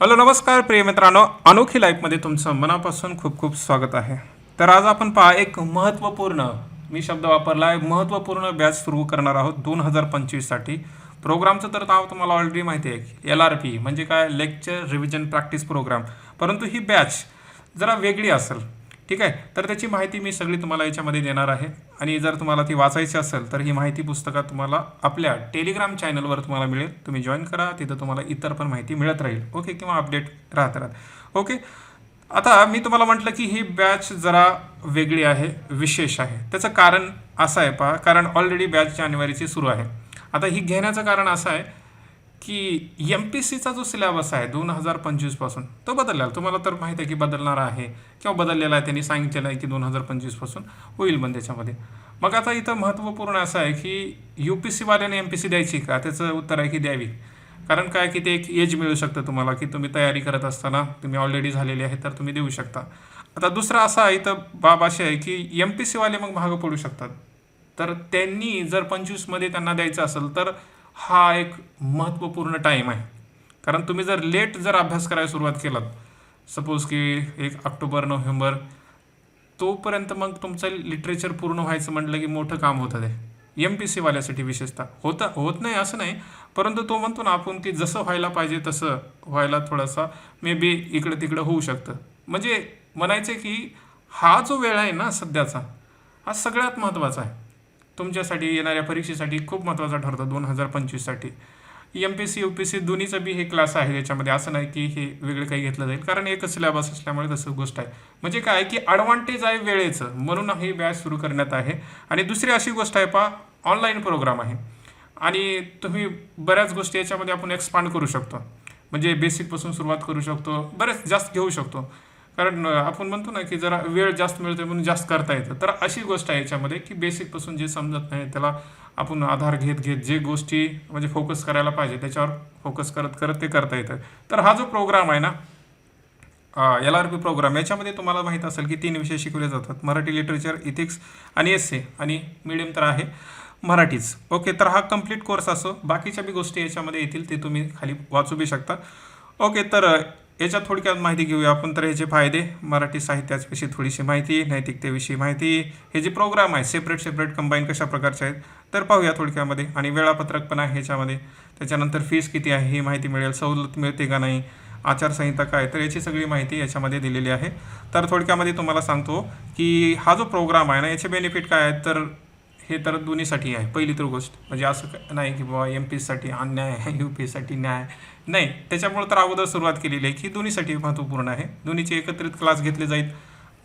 Hello नमस्कार प्रिय मित्रांनो. अनोखी लाईफमध्ये तुमचं मनापासून खूप खूप स्वागत आहे. तर आज आपण पहा एक महत्त्वपूर्ण मी शब्द वापरला आहे महत्त्वपूर्ण बॅच सुरू करणार आहोत दोन हजार पंचवीससाठी प्रोग्रामचं तर नाव तुम्हाला ऑलरेडी माहिती आहे. एल आर पी म्हणजे काय? लेक्चर रिव्हिजन प्रॅक्टिस प्रोग्राम परंतु ही बॅच जरा वेगळी असेल. ठीक आहे? तर त्याची माहिती मी सगळी तुम्हाला याच्यामध्ये देणार आहे. आणि जर तुम्हाला ती वाचायची असेल तर ही माहिती पुस्तकात तुम्हाला आपल्या टेलिग्राम चॅनलवर तुम्हाला मिळेल. तुम्ही जॉईन करा. तिथं तुम्हाला इतर पण माहिती मिळत राहील. ओके किंवा अपडेट राहत राहत. ओके आता मी तुम्हाला म्हटलं की ही बॅच जरा वेगळी आहे विशेष आहे. त्याचं कारण असं आहे पहा. कारण ऑलरेडी बॅच जानेवारीची सुरू आहे. आता ही घेण्याचं कारण असं आहे की एम पी सीचा जो सिलेबस आहे दोन हजार पंचवीसपासून तो बदलला. तुम्हाला तर माहीत आहे की बदलणार आहे किंवा बदललेला आहे त्यांनी सांगितलेलं आहे की दोन हजार पंचवीसपासून होईल पण त्याच्यामध्ये. मग आता इथं महत्त्वपूर्ण असं आहे की यू पी सीवाल्याने एम पी सी द्यायची का? त्याचं उत्तर आहे की द्यावी. कारण काय की ते एक एज मिळू शकतं तुम्हाला की तुम्ही तयारी करत असताना तुम्ही ऑलरेडी झालेले आहे तर तुम्ही देऊ शकता. आता दुसरं असं आहे इथं बाब अशी आहे की एम पी सीवाले मग महाग पडू शकतात. तर त्यांनी जर पंचवीसमध्ये त्यांना द्यायचं असेल तर हा एक महत्त्वपूर्ण टाईम आहे. कारण तुम्ही जर लेट जर अभ्यास करायला सुरुवात केलात सपोज की एक ऑक्टोबर नोव्हेंबर तोपर्यंत मग तुमचं लिटरेचर पूर्ण व्हायचं म्हटलं की मोठं काम होतं ते. एम पी सीवाल्यासाठी विशेषतः. होतं होत नाही असं नाही परंतु तो म्हणतो ना आपण की जसं व्हायला पाहिजे तसं व्हायला थोडासा मे बी इकडं तिकडं होऊ शकतं. म्हणजे म्हणायचं की हा जो वेळ आहे ना सध्याचा हा सगळ्यात महत्त्वाचा आहे. तुमच्यासाठी येणाऱ्या परीक्षेसाठी खूप महत्त्वाचा ठरतो दोन हजार पंचवीससाठी. M P C U P C दोन्हीचं बी हे क्लास आहे याच्यामध्ये असं नाही की हे वेगळं काही घेतलं जाईल. कारण एकच सिलेबस असल्यामुळे तसं गोष्ट आहे. म्हणजे काय की ॲडव्हान्टेज आहे वेळेचं. म्हणून ही बॅच सुरू करण्यात आहे. आणि दुसरी अशी गोष्ट आहे पा ऑनलाईन प्रोग्राम आहे. आणि तुम्ही बऱ्याच गोष्टी याच्यामध्ये आपण एक्सपांड करू शकतो. म्हणजे बेसिकपासून सुरुवात करू शकतो. बरेच जास्त घेऊ शकतो. कारण आपण म्हणतो ना की जरा वेळ जास्त मिळतोय म्हणून जास्त करता येतं. तर अशी गोष्ट आहे याच्यामध्ये की बेसिकपासून जे समजत नाही त्याला आपण आधार घेत घेत जे गोष्टी म्हणजे फोकस करायला पाहिजे त्याच्यावर फोकस करत करत ते करता येतं. तर हा जो प्रोग्राम आहे ना एल आर पी प्रोग्राम याच्यामध्ये तुम्हाला माहीत असेल की तीन विषय शिकवले जातात. मराठी लिटरेचर इथिक्स आणि एस ए आणि मिडियम तर आहे मराठीच. ओके तर हा कंप्लीट कोर्स असो बाकीच्या बी गोष्टी याच्यामध्ये येतील ते तुम्ही खाली वाचू बी शकता. ओके तर याच्यात थोडक्यात माहिती घेऊया आपण. तर ह्याचे फायदे मराठी साहित्याविषयी थोडीशी माहिती नैतिकतेविषयी माहिती हे जे प्रोग्राम आहे सेपरेट सेपरेट कंबाईन कशा प्रकारचे आहेत तर पाहूया थोडक्यामध्ये. आणि वेळापत्रक पण आहे ह्याच्यामध्ये. त्याच्यानंतर फीस किती आहे ही माहिती मिळेल सवलत मिळते का नाही आचारसंहिता काय तर याची सगळी माहिती याच्यामध्ये दिलेली आहे. तर थोडक्यामध्ये तुम्हाला सांगतो की हा जो प्रोग्राम आहे ना याचे बेनिफिट काय आहेत तर हे तर दोन्हीसाठी आहे. पहिली तर गोष्ट म्हणजे असं नाही की बाबा एम पीसाठी अन्याय आहे यू पीसाठी न्याय नाही त्याच्यामुळे तर अगोदर सुरुवात केलेली आहे की दोन्हीसाठी महत्त्वपूर्ण आहे. दोन्हीचे एकत्रित क्लास घेतले जाईल.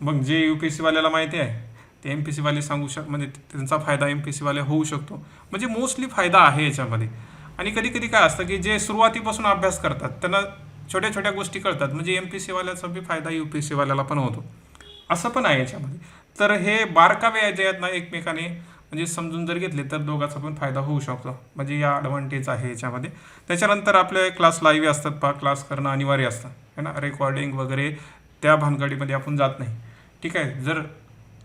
मग जे यू पी सीवाल्याला माहिती आहे ते एम पी सीवाले सांगू शक म्हणजे त्यांचा फायदा एम पी सीवाले होऊ शकतो. म्हणजे मोस्टली फायदा आहे याच्यामध्ये. आणि कधी कधी काय असतं की जे सुरुवातीपासून अभ्यास करतात त्यांना छोट्या छोट्या गोष्टी कळतात. म्हणजे एम पी सीवाल्याचा बी फायदा यू पी सीवाल्याला पण होतो. असं पण आहे याच्यामध्ये. तर हे बारकावे जे आहेत ना एकमेकाने म्हणजे समजून जर घेतले तर दोघांचा पण फायदा होऊ शकतो. म्हणजे या ॲडव्हान्टेज आहे याच्यामध्ये. त्याच्यानंतर आपले क्लास लाईव्ह असतात पहा. क्लास करणं अनिवार्य असतं. है ना? रेकॉर्डिंग वगैरे त्या भानगडीमध्ये आपण जात नाही. ठीक आहे? जर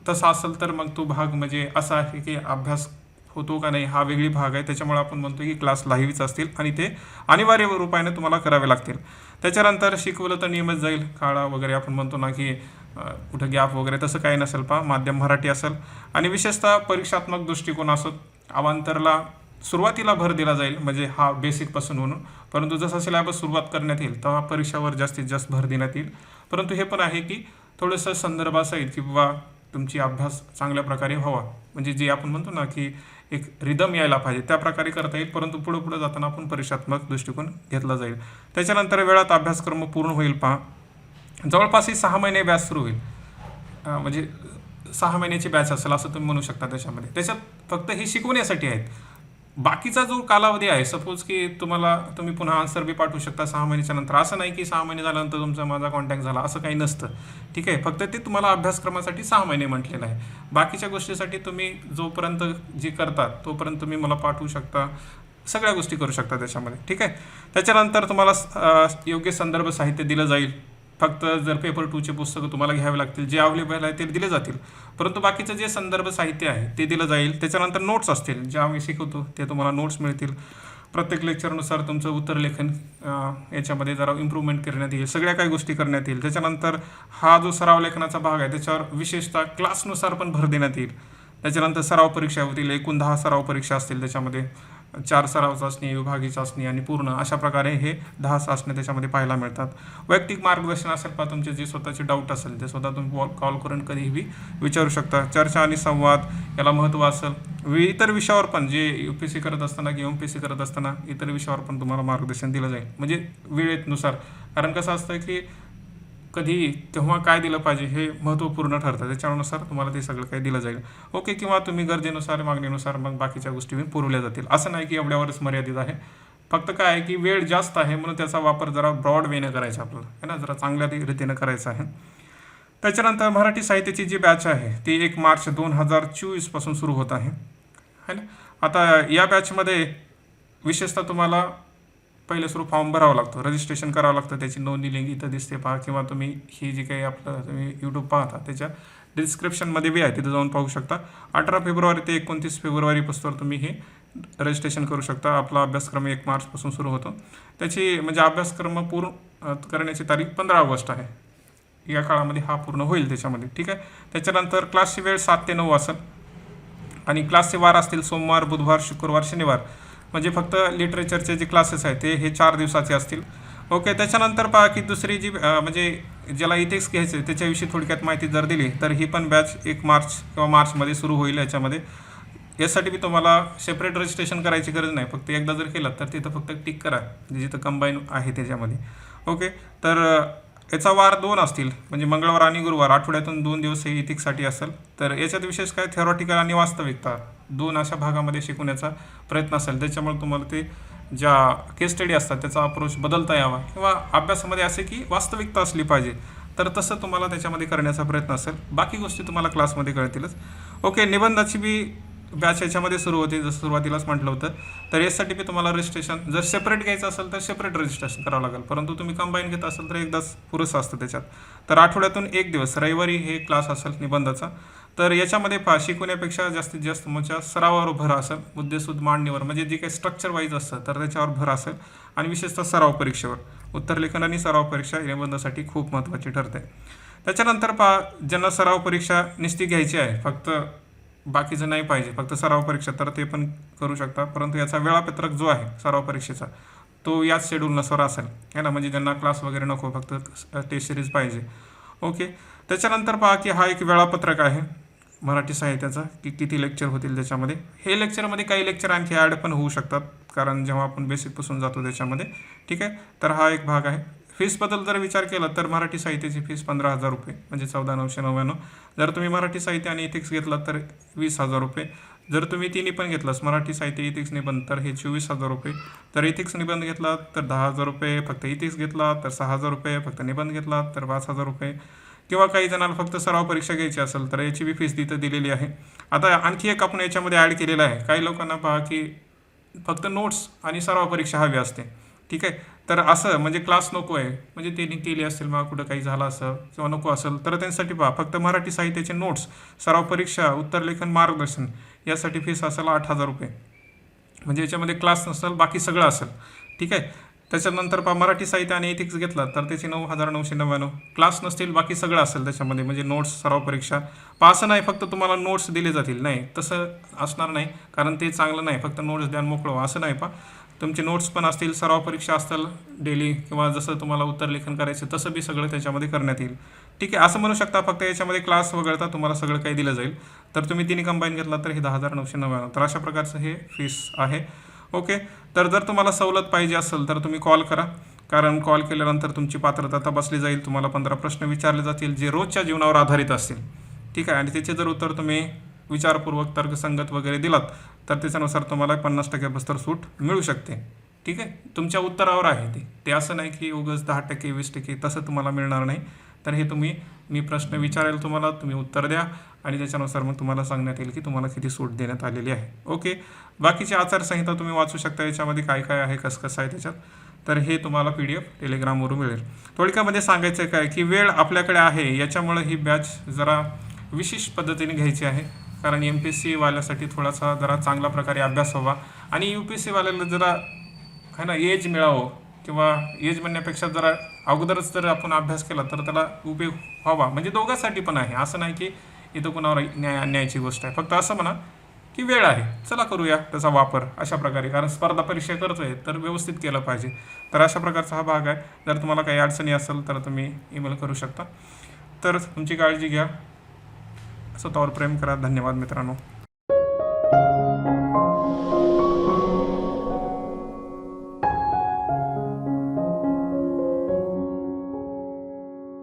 तसा असेल तर मग तो भाग म्हणजे असा आहे की अभ्यास होतो का नाही हा वेगळी भाग आहे. त्याच्यामुळे आपण म्हणतो की क्लास लाईव्हच असतील आणि ते अनिवार्य रूपाने तुम्हाला करावे लागतील. त्याच्यानंतर शिकवलं तर नियमित जाईल. काळा वगैरे आपण म्हणतो ना की कुठं गॅप वगैरे तसं काही नसेल पहा. माध्यम मराठी असेल. आणि विशेषतः परीक्षात्मक दृष्टिकोन असत अवांतरला सुरुवातीला भर दिला जाईल म्हणजे हा बेसिकपासून म्हणून. परंतु जसा सिलेबस सुरुवात करण्यात येईल तेव्हा परीक्षावर जास्तीत जास्त भर देण्यात येईल. परंतु हे पण आहे की थोडंसं संदर्भ असेल की तुमची अभ्यास चांगल्या प्रकारे व्हावा. म्हणजे जे आपण म्हणतो ना की एक रिदम यायला पाहिजे. त्या प्रकारे करता येईल परंतु पुढे पुढे जाताना आपण परीक्षात्मक दृष्टिकोन घेतला जाईल. त्याच्यानंतर वेळात अभ्यासक्रम पूर्ण होईल पहा. जवळपास ही सहा महिने बॅच सुरू होईल. म्हणजे सहा महिन्याची बॅच असेल असं तुम्ही म्हणू शकता त्याच्यामध्ये. त्याच्यात फक्त हे शिकवण्यासाठी आहेत. बाकीचा जो कालावधी आहे सपोज की तुम्हाला तुम्ही पुन्हा आन्सर बी पाठवू शकता सहा महिन्याच्या नंतर. असं नाही की सहा महिने झाल्यानंतर तुमचा माझा कॉन्टॅक्ट झाला असं काही नसतं. ठीक आहे? फक्त ते तुम्हाला अभ्यासक्रमासाठी सहा महिने म्हटलेलं आहे. बाकीच्या गोष्टीसाठी तुम्ही जोपर्यंत जी करतात तोपर्यंत तुम्ही मला पाठवू शकता. सगळ्या गोष्टी करू शकता त्याच्यामध्ये. ठीक आहे? त्याच्यानंतर तुम्हाला योग्य संदर्भ साहित्य दिलं जाईल. फक्त जर पेपर टूचे पुस्तकं तुम्हाला घ्यावे लागतील जे अवेलेबल आहे ते दिले जातील. परंतु बाकीचं जे संदर्भ साहित्य आहे ते दिलं जाईल. त्याच्यानंतर नोट्स असतील. जे आम्ही शिकवतो ते तुम्हाला नोट्स मिळतील. प्रत्येक लेक्चरनुसार तुमचं उत्तरलेखन लेखन याच्यामध्ये जरा इम्प्रूव्हमेंट करण्यात येईल. सगळ्या काही गोष्टी करण्यात येईल. त्याच्यानंतर हा जो सराव लेखनाचा भाग आहे त्याच्यावर विशेषतः क्लासनुसार पण भर देण्यात येईल. त्याच्यानंतर सराव परीक्षा होतील. एकूण दहा सराव परीक्षा असतील त्याच्यामध्ये. चार सराव चाचणी विभागीय चाचणी आणि पूर्ण अशा प्रकारे हे दहा चाचण्या त्याच्यामध्ये पाहायला मिळतात. वैयक्तिक मार्गदर्शन असेल पहा तुमचे जे स्वतःचे डाऊट असेल ते स्वतः तुम्ही कॉल करून कधीही विचारू शकता. चर्चा आणि संवाद याला महत्त्व असेल. वि- इतर विषयावर पण जे यू पी सी करत असताना किंवा एम पी सी करत असताना इतर विषयावर पण तुम्हाला मार्गदर्शन दिलं जाईल. म्हणजे वेळेनुसार कारण कसं असतं की कधी तेव्हा काय दिलं पाहिजे हे महत्त्वपूर्ण ठरतं. त्याच्यानुसार तुम्हाला ते सगळं काही दिलं जाईल. ओके किंवा तुम्ही गरजेनुसार मागणीनुसार मग बाकीच्या गोष्टी पण पुरवल्या जातील. असं नाही की एवढ्यावरच मर्यादित आहे. फक्त काय आहे की वेळ जास्त आहे म्हणून त्याचा वापर जरा ब्रॉड वेनं करायचा आपल्याला. है ना? जरा चांगल्या रीतीनं करायचा आहे. त्याच्यानंतर मराठी साहित्याची जी बॅच आहे ती एक मार्च दोन हजार चोवीसपासून सुरू होत आहे. है ना? आता या बॅचमध्ये विशेषतः तुम्हाला पहिले सुरू फॉर्म भरावा लागतो. रजिस्ट्रेशन करावं लागतं. त्याची नोंदणी लिंक इथं दिसते पहा. किंवा तुम्ही ही जी काही आपलं तुम्ही यूट्यूब पाहता त्याच्या डिस्क्रिप्शनमध्ये बी आहे. तिथं जाऊन पाहू शकता. अठरा फेब्रुवारी ते एकोणतीस फेब्रुवारीपासून तुम्ही हे रजिस्ट्रेशन करू शकता. आपला अभ्यासक्रम एक मार्चपासून सुरू होतो. त्याची म्हणजे अभ्यासक्रम पूर्ण करण्याची तारीख पंधरा ऑगस्ट आहे. या काळामध्ये हा पूर्ण होईल त्याच्यामध्ये. ठीक आहे? त्याच्यानंतर क्लासची वेळ सात ते नऊ असेल. आणि क्लासचे वार असतील सोमवार बुधवार शुक्रवार शनिवार. म्हणजे फक्त लिटरेचरचे जे क्लासेस आहेत ते हे चार दिवसाचे असतील. ओके त्याच्यानंतर पहा की दुसरी जी म्हणजे ज्याला इथेक्स घ्यायचे आहे, त्याच्याविषयी थोडक्यात माहिती जर दिली तर ही पण बॅच एक मार्च किंवा मार्चमध्ये सुरू होईल याच्यामध्ये. यासाठी मी तुम्हाला सेपरेट रजिस्ट्रेशन करायची गरज नाही. फक्त एकदा जर केलं तर तिथं फक्त टिक करा जिथं कंबाईन आहे त्याच्यामध्ये. ओके तर याचा वार दोन असतील. म्हणजे मंगळवार आणि गुरुवार आठवड्यातून दोन दिवस हे इथिक्ससाठी असेल. तर याच्यात विशेष काय? थेरॉटिकल आणि वास्तविकता. दोन अशा भागामध्ये शिकवण्याचा प्रयत्न असेल. त्याच्यामुळे तुम्हाला ते ज्या केस स्टडी असतात त्याचा अप्रोच बदलता यावा. किंवा अभ्यासामध्ये असे की वास्तविकता असली पाहिजे. तर तसं तुम्हाला त्याच्यामध्ये करण्याचा प्रयत्न असेल. बाकी गोष्टी तुम्हाला क्लासमध्ये कळतीलच. ओके निबंधाची बी बॅच याच्यामध्ये सुरू होते जसं सुरुवातीलाच म्हटलं होतं. तर यासाठी बी तुम्हाला रजिस्ट्रेशन जर सेपरेट घ्यायचं असेल तर सेपरेट रजिस्ट्रेशन करावं लागेल. परंतु तुम्ही कंबाईन घेत असाल तर एकदाच पुरेसं असतं त्याच्यात. तर आठवड्यातून एक दिवस रविवारी हे क्लास असेल निबंधाचा. तर याच्यामध्ये पहा शिकवण्यापेक्षा जास्तीत जास्त तुमच्या सरावावर भर असेल. मुद्देसूद मांडणीवर म्हणजे जे काही स्ट्रक्चर वाईज असतं तर त्याच्यावर भर असेल. आणि विशेषतः सराव परीक्षेवर. उत्तरलेखन आणि सराव परीक्षा निबंधासाठी खूप महत्त्वाची ठरते. त्याच्यानंतर पहा ज्यांना सराव परीक्षा निश्चित घ्यायची आहे फक्त बाकीचं नाही पाहिजे. फक्त सराव परीक्षा तर ते पण करू शकता परंतु याचा वेळापत्रक जो आहे सराव परीक्षेचा तो याच शेड्यूलनुसार असेल. है ना? म्हणजे ज्यांना क्लास वगैरे नको फक्त टेस्ट सिरीज पाहिजे. ओके त्याच्यानंतर पहा की हा एक वेळापत्रक आहे मराठी साहित्याचा की किती लेक्चर होतील त्याच्यामध्ये. हे लेक्चरमध्ये काही लेक्चर आणखी ॲड पण होऊ शकतात कारण जेव्हा आपण बेसिकपासून जातो त्याच्यामध्ये. ठीक आहे? तर हा एक भाग आहे. फीसबद्दल जर विचार केला तर मराठी साहित्याची फीस पंधरा हजार रुपये म्हणजे चौदा नऊशे नव्याण्णव. जर तुम्ही मराठी साहित्य आणि इथिक्स घेतला तर वीस हजार रुपये. जर तुम्ही तिन्ही पण घेतलास मराठी साहित्य इथिक्स निबंध तर हे चोवीस हजार रुपये. तर इथिक्स निबंध घेतला तर दहा हजार रुपये. फक्त इथिक्स घेतला तर सहा हजार रुपये. फक्त निबंध घेतला तर पाच हजार रुपये. किंवा काही जणांना फक्त सराव परीक्षा घ्यायची असेल तर याची बी फीस तिथं दिलेली आहे. आता आणखी एक आपण याच्यामध्ये ॲड केलेलं आहे. काही लोकांना पहा की फक्त नोट्स आणि सराव परीक्षा हवी असते. ठीक आहे? तर असं म्हणजे क्लास नको आहे. म्हणजे त्यांनी केली असेल मग कुठं काही झालं असं किंवा नको असेल तर त्यांच्यासाठी पहा. फक्त मराठी साहित्याचे नोट्स सराव परीक्षा उत्तरलेखन मार्गदर्शन यासाठी फीस असेल आठ हजार रुपये. म्हणजे याच्यामध्ये क्लास नसेल बाकी सगळं असेल. ठीक आहे? त्याच्यानंतर पहा मराठी साहित्य आणि एथिक्स घेतला तर त्याचे नऊ हजार नऊशे नव्याण्णव. क्लास नसतील बाकी सगळं असेल त्याच्यामध्ये. म्हणजे नोट्स सराव परीक्षा. पहा असं नाही फक्त तुम्हाला नोट्स दिले जातील. नाही तसं असणार नाही कारण ते चांगलं नाही. फक्त नोट्स द्या मोकळं असं नाही पहा. तुमचे नोट्स पण असतील सराव परीक्षा असतील डेली किंवा जसं तुम्हाला उत्तर लेखन करायचं तसं बी सगळं त्याच्यामध्ये करण्यात येईल. ठीक आहे असं म्हणू शकता फक्त याच्यामध्ये क्लास वगळता तुम्हाला सगळं काही दिलं जाईल. तर तुम्ही तिन्ही कंबाईन घेतला तर हे दहा हजार नऊशे नव्याण्णव. तर अशा प्रकारचं हे फीस आहे. ओके तर जर तुम्हाला सवलत पाहिजे असेल तर तुम्ही कॉल करा. कारण कॉल केल्यानंतर तुमची पात्रता तपासली जाईल तुम्हाला पंधरा प्रश्न विचारले जातील जे रोजच्या जीवनावर आधारित असतील. ठीक आहे? आणि त्याचे जर उत्तर तुम्ही विचारपूर्वक तर्कसंगत वगैरे दिलात तर त्याच्यानुसार तुम्हाला पन्नास टक्के बस्तर सूट मिळू शकते. ठीक आहे? तुमच्या उत्तरावर आहे ते. ते असं नाही की उगच दहा टक्के वीस टक्के तसं तुम्हाला मिळणार नाही. तर हे तुम्ही मी प्रश्न विचारेल तुम्हाला तुम्ही उत्तर द्या आणि त्याच्यानुसार मग तुम्हाला सांगण्यात येईल की तुम्हाला किती सूट देण्यात आलेली आहे. ओके? बाकीची आचारसंहिता तुम्ही वाचू शकता. याच्यामध्ये काय काय आहे कसं कसं आहे त्याच्यात? तर हे तुम्हाला पी डी एफ टेलिग्रामवरून मिळेल. थोडक्यामध्ये सांगायचं काय की वेळ आपल्याकडे आहे. याच्यामुळे ही बॅच जरा विशेष पद्धतीने घ्यायची आहे. कारण एम पी एस सीवाल्यासाठी थोडासा जरा चांगला प्रकारे अभ्यास व्हावा आणि यू पी एस सीवाल्याला जरा है ना एज मिळावं किंवा एज म्हणण्यापेक्षा जरा अगोदरच जर आपण अभ्यास केला तर त्याला उपयोग व्हावा. म्हणजे दोघांसाठी पण आहे. असं नाही की इथं कुणावर न्याय अन्यायाची गोष्ट आहे. फक्त असं म्हणा की वेळ आहे. चला करूया त्याचा वापर अशा प्रकारे. कारण स्पर्धा परीक्षा करतोय तर व्यवस्थित केलं पाहिजे. तर अशा प्रकारचा हा भाग आहे. जर तुम्हाला काही अडचणी असेल तर तुम्ही ईमेल करू शकता. तर तुमची काळजी घ्या. स्वतःवर प्रेम करा. धन्यवाद मित्रांनो.